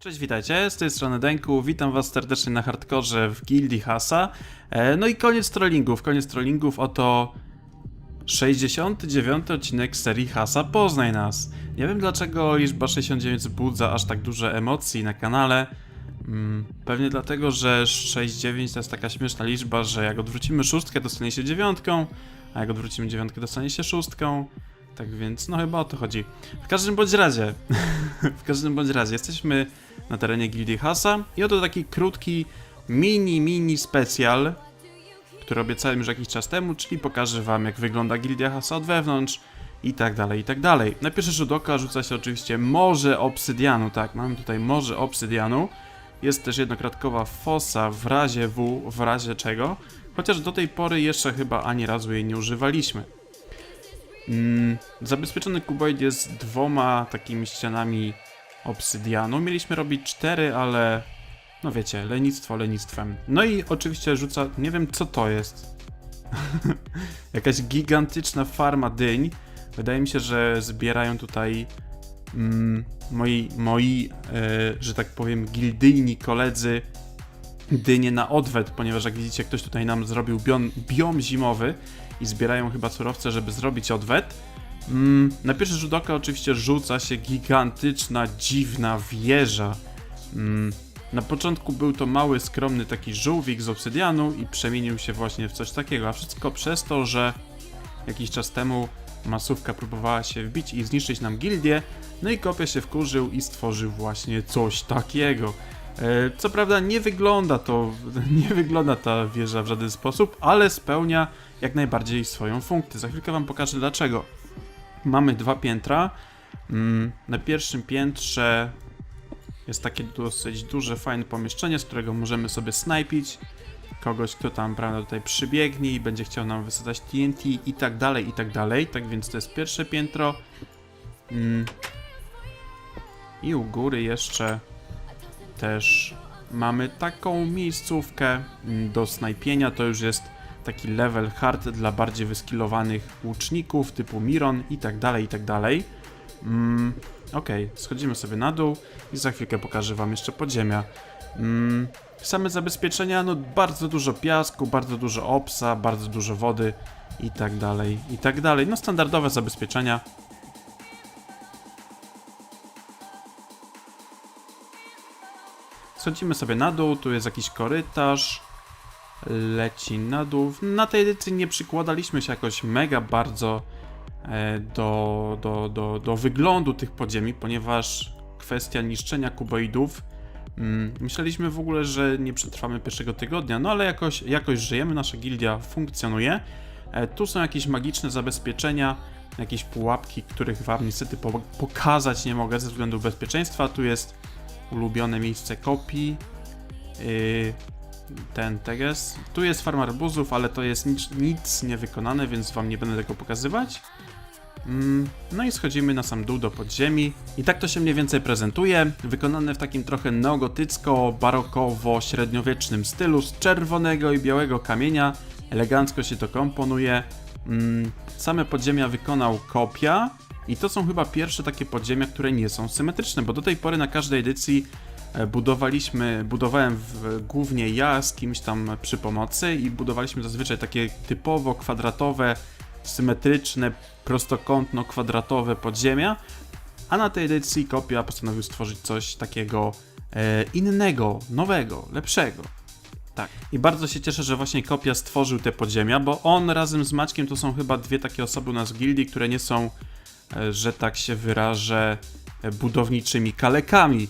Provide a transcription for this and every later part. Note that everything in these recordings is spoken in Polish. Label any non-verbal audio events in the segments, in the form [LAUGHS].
Cześć, witajcie, z tej strony Denku, witam was serdecznie na hardkorze w Gildii Hasa. E, No i koniec trollingów, koniec trollingów, oto 69 odcinek serii Hasa Poznaj Nas. Nie wiem dlaczego liczba 69 wzbudza aż tak duże emocji na kanale. Mm, Pewnie dlatego, że 69 to jest taka śmieszna liczba, że jak odwrócimy szóstkę, dostanie się dziewiątką, a jak odwrócimy dziewiątkę, dostanie się szóstką. Tak więc, no chyba o to chodzi. W każdym bądź razie, [LAUGHS] w każdym bądź razie, jesteśmy na terenie Gildii Hasa i oto taki krótki, mini, mini specjal, który obiecałem już jakiś czas temu, czyli pokażę wam jak wygląda Gildia Hasa od wewnątrz i tak dalej, i tak dalej. Na pierwszy rzut oka rzuca się oczywiście morze obsydianu, tak, mamy tutaj morze obsydianu. Jest też jednokratkowa fosa w razie W, w razie czego, chociaż do tej pory jeszcze chyba ani razu jej nie używaliśmy. Mm, zabezpieczony kuboid jest dwoma takimi ścianami obsydianu. Mieliśmy robić cztery, ale no wiecie, lenistwo lenistwem. No i oczywiście rzuca, nie wiem co to jest. [LAUGHS] Jakaś gigantyczna farma dyń. Wydaje mi się, że zbierają tutaj mm, moi, moi e, że tak powiem, gildyjni koledzy dynie na odwet, ponieważ jak widzicie, ktoś tutaj nam zrobił biom, biom zimowy i zbierają chyba surowce, żeby zrobić odwet. Mm, na pierwszy rzut oka oczywiście rzuca się gigantyczna, dziwna wieża. Mm, na początku był to mały, skromny taki żółwik z obsydianu i przemienił się właśnie w coś takiego, a wszystko przez to, że jakiś czas temu masówka próbowała się wbić i zniszczyć nam gildię, no i kopia się wkurzył i stworzył właśnie coś takiego. E, Co prawda nie wygląda to, [LAUGHS] nie wygląda ta wieża w żaden sposób, ale spełnia jak najbardziej swoją funkcję. Za chwilkę wam pokażę dlaczego. Mamy dwa piętra. Mm, Na pierwszym piętrze jest takie dosyć duże, fajne pomieszczenie, z którego możemy sobie snajpić kogoś, kto tam, prawda, tutaj przybiegnie i będzie chciał nam wysadzać TNT i tak dalej, i tak dalej. Tak więc to jest pierwsze piętro. Mm. I u góry jeszcze też mamy taką miejscówkę do snajpienia. To już jest taki level hard dla bardziej wyskillowanych łuczników typu Miron i tak dalej, i tak dalej. Mm, Okej, schodzimy sobie na dół i za chwilkę pokażę wam jeszcze podziemia. Mm, same zabezpieczenia, no bardzo dużo piasku, bardzo dużo opsa, bardzo dużo wody i tak dalej, i tak dalej. No standardowe zabezpieczenia. Schodzimy sobie na dół, tu jest jakiś korytarz, leci na dół. Na tej edycji nie przykładaliśmy się jakoś mega bardzo e, do, do, do, do wyglądu tych podziemi, ponieważ kwestia niszczenia kuboidów. Mm, myśleliśmy w ogóle, że nie przetrwamy pierwszego tygodnia, no ale jakoś, jakoś żyjemy, nasza gildia funkcjonuje. E, tu są jakieś magiczne zabezpieczenia, jakieś pułapki, których wam niestety po pokazać nie mogę ze względu bezpieczeństwa. Tu jest ulubione miejsce kopii. Yy, ten teges. Tu jest farma arbuzów, ale to jest nic, nic niewykonane, więc wam nie będę tego pokazywać. Mm, No i schodzimy na sam dół do podziemi. I tak to się mniej więcej prezentuje. Wykonane w takim trochę neogotycko-barokowo-średniowiecznym stylu z czerwonego i białego kamienia. Elegancko się to komponuje. Mm, Same podziemia wykonał kopia. I to są chyba pierwsze takie podziemia, które nie są symetryczne, bo do tej pory na każdej edycji e, budowaliśmy, budowałem w, głównie ja z kimś tam przy pomocy i budowaliśmy zazwyczaj takie typowo kwadratowe, symetryczne, prostokątno-kwadratowe podziemia, a na tej edycji kopia postanowił stworzyć coś takiego e, innego, nowego, lepszego. Tak. I bardzo się cieszę, że właśnie kopia stworzył te podziemia, bo on razem z Maćkiem to są chyba dwie takie osoby u nas w gildii, które nie są, że tak się wyrażę, e, budowniczymi kalekami,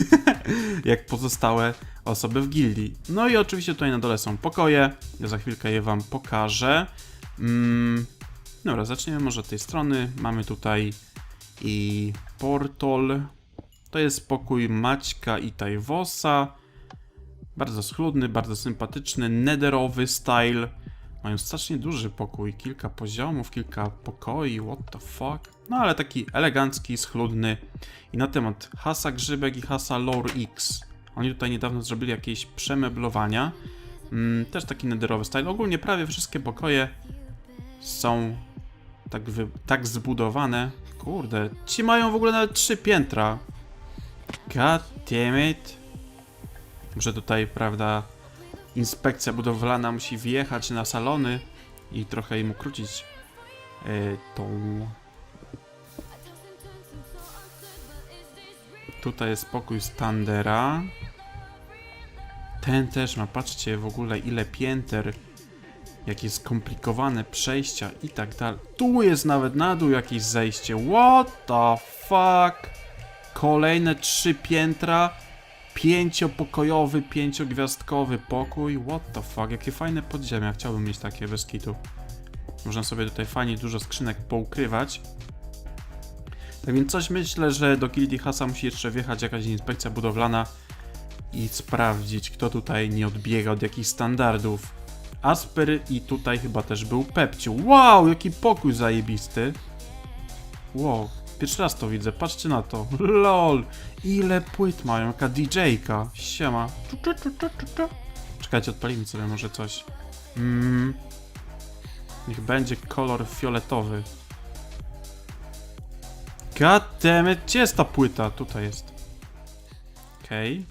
[LAUGHS] jak pozostałe osoby w gildii. No i oczywiście tutaj na dole są pokoje, ja za chwilkę je wam pokażę. Mm, dobra, zaczniemy może od tej strony. Mamy tutaj i portal. To jest pokój Maćka i Tajwosa. Bardzo schludny, bardzo sympatyczny, nederowy style. Mają strasznie duży pokój, kilka poziomów, kilka pokoi, what the fuck. No ale taki elegancki, schludny. I na temat Hasa Grzybek i Hasa Lore X. Oni tutaj niedawno zrobili jakieś przemeblowania. Mm, też taki nederowy style. Ogólnie prawie wszystkie pokoje są tak, tak zbudowane. Kurde, ci mają w ogóle nawet trzy piętra. God damn it. Że tutaj, prawda, inspekcja budowlana musi wjechać na salony i trochę im ukrócić e, tą... Tutaj jest pokój Standera. Ten też ma, patrzcie w ogóle ile pięter, jakie skomplikowane przejścia i tak dalej. Tu jest nawet na dół jakieś zejście. What the fuck? Kolejne trzy piętra, pięciopokojowy, pięciogwiazdkowy pokój. What the fuck? Jakie fajne podziemia. Chciałbym mieć takie bez kitu. Można sobie tutaj fajnie dużo skrzynek poukrywać. Tak więc coś myślę, że do Guildy Hasa musi jeszcze wjechać jakaś inspekcja budowlana i sprawdzić, kto tutaj nie odbiega od jakichś standardów. Asper i tutaj chyba też był Pepciu. Wow, jaki pokój zajebisty. Wow, pierwszy raz to widzę, patrzcie na to. [LAUGHS] LOL, ile płyt mają, jaka DJ-ka. Siema. Czekajcie, odpalimy sobie może coś. Mm. Niech będzie kolor fioletowy. God damn it, gdzie jest ta płyta? Tutaj jest. Okej.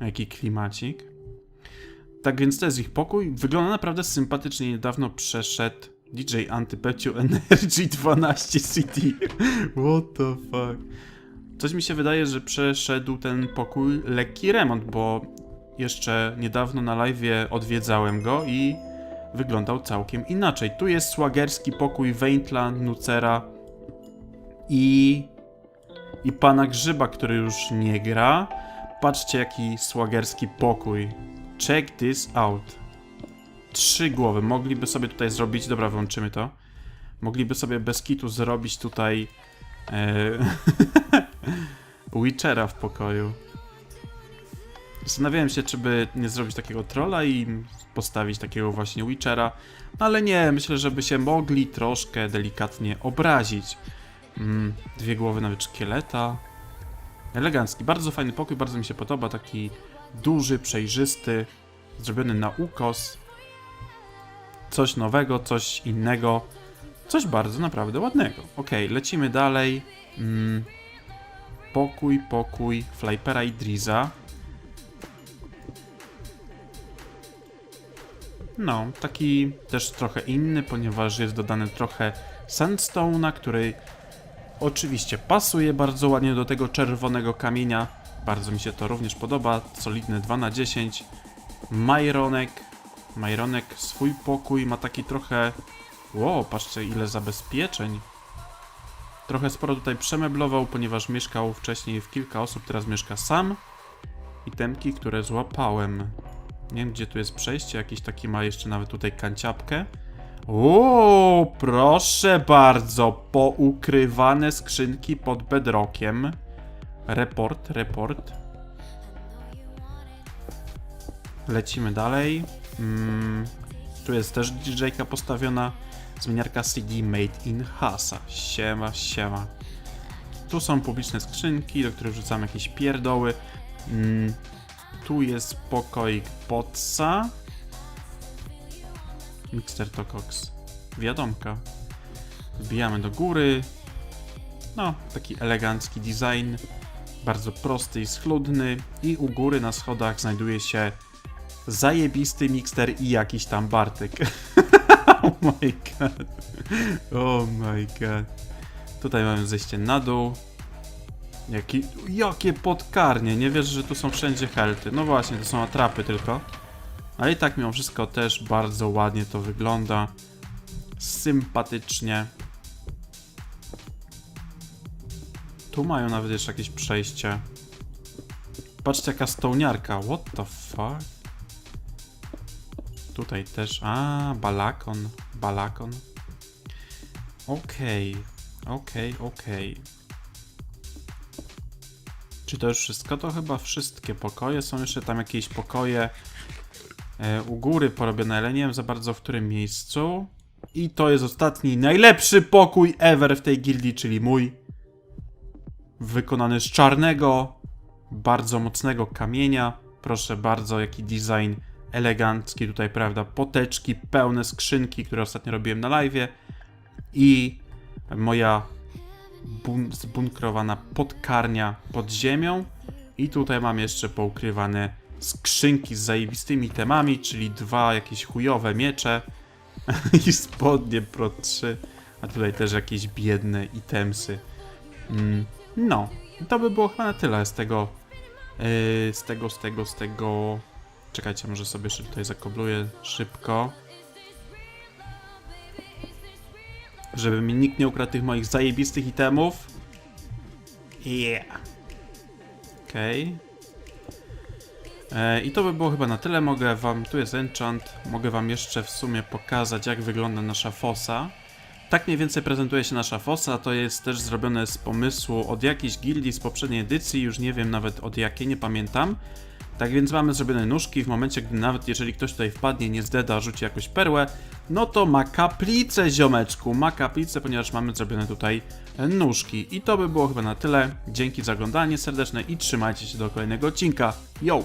Jaki klimacik. Tak więc to jest ich pokój. Wygląda naprawdę sympatycznie. Niedawno przeszedł DJ Antypeciu Energy 12 CD. What the fuck. Coś mi się wydaje, że przeszedł ten pokój lekki remont, bo jeszcze niedawno na live odwiedzałem go i wyglądał całkiem inaczej. Tu jest słagerski pokój Wejntla, Nucera i, i pana Grzyba, który już nie gra. Patrzcie, jaki słagerski pokój. Check this out. Trzy głowy. Mogliby sobie tutaj zrobić. Dobra, wyłączymy to. Mogliby sobie bez kitu zrobić tutaj. E, [LAUGHS] Witchera w pokoju. Zastanawiałem się, czy by nie zrobić takiego trolla i postawić takiego właśnie Witchera, no ale nie, myślę, że by się mogli troszkę delikatnie obrazić. Mm, dwie głowy nawet szkieleta. Elegancki, bardzo fajny pokój, bardzo mi się podoba, taki duży, przejrzysty, zrobiony na ukos. Coś nowego, coś innego, coś bardzo naprawdę ładnego. Ok, lecimy dalej. Mm, pokój, pokój Flypera i Driza. No, taki też trochę inny, ponieważ jest dodany trochę sandstone'a, który oczywiście pasuje bardzo ładnie do tego czerwonego kamienia. Bardzo mi się to również podoba. Solidny 2 na 10 Majronek. Majronek swój pokój ma taki trochę... Wow, patrzcie ile zabezpieczeń. Trochę sporo tutaj przemeblował, ponieważ mieszkał wcześniej w kilka osób, teraz mieszka sam. I temki, które złapałem. Nie wiem, gdzie tu jest przejście. Jakiś taki ma jeszcze nawet tutaj kanciapkę. O, proszę bardzo. Poukrywane skrzynki pod bedrockiem. Report, report. Lecimy dalej. Mm, tu jest też DJ-ka postawiona. Zmieniarka CD Made in Hasa. Siema, siema. Tu są publiczne skrzynki, do których wrzucam jakieś pierdoły. Mm, tu jest pokoik Potsa. Mixer to Cox. Wiadomka. Wbijamy do góry. No, taki elegancki design. Bardzo prosty i schludny. I u góry na schodach znajduje się zajebisty mikster i jakiś tam Bartek. [LAUGHS] oh my god. Oh my god. Tutaj mamy zejście na dół. Jaki, jakie podkarnie, nie wiesz, że tu są wszędzie helty. No właśnie, to są atrapy tylko. Ale i tak mimo wszystko też bardzo ładnie to wygląda. Sympatycznie. Tu mają nawet jeszcze jakieś przejście. Patrzcie jaka stołniarka, what the fuck? Tutaj też, a balakon, balakon. Okej, okej, okej. Czy to już wszystko? To chyba wszystkie pokoje. Są jeszcze tam jakieś pokoje e, u góry porobione, ale nie wiem za bardzo w którym miejscu. I to jest ostatni, najlepszy pokój ever w tej gildii, czyli mój. Wykonany z czarnego, bardzo mocnego kamienia. Proszę bardzo, jaki design elegancki tutaj, prawda? Poteczki, pełne skrzynki, które ostatnio robiłem na live. I moja bun zbunkrowana podkarnia pod ziemią. I tutaj mam jeszcze poukrywane skrzynki z zajebistymi temami, czyli dwa jakieś chujowe miecze [LAUGHS] i spodnie Pro 3. A tutaj też jakieś biedne itemsy. Mm, no, to by było chyba na tyle z tego, yy, z tego, z tego, z tego... Czekajcie, może sobie jeszcze tutaj zakobluję szybko. Żeby mi nikt nie ukradł tych moich zajebistych itemów. Yeah. Okej. E, I to by było chyba na tyle. Mogę wam, tu jest enchant, mogę wam jeszcze w sumie pokazać jak wygląda nasza fosa. Tak mniej więcej prezentuje się nasza fosa, to jest też zrobione z pomysłu od jakiejś gildii z poprzedniej edycji, już nie wiem nawet od jakiej, nie pamiętam. Tak więc mamy zrobione nóżki, w momencie gdy nawet jeżeli ktoś tutaj wpadnie, nie zdeda, rzuci jakąś perłę, no to ma kaplicę ziomeczku, ma kaplicę, ponieważ mamy zrobione tutaj nóżki. I to by było chyba na tyle. Dzięki za oglądanie serdeczne i trzymajcie się do kolejnego odcinka. Yo!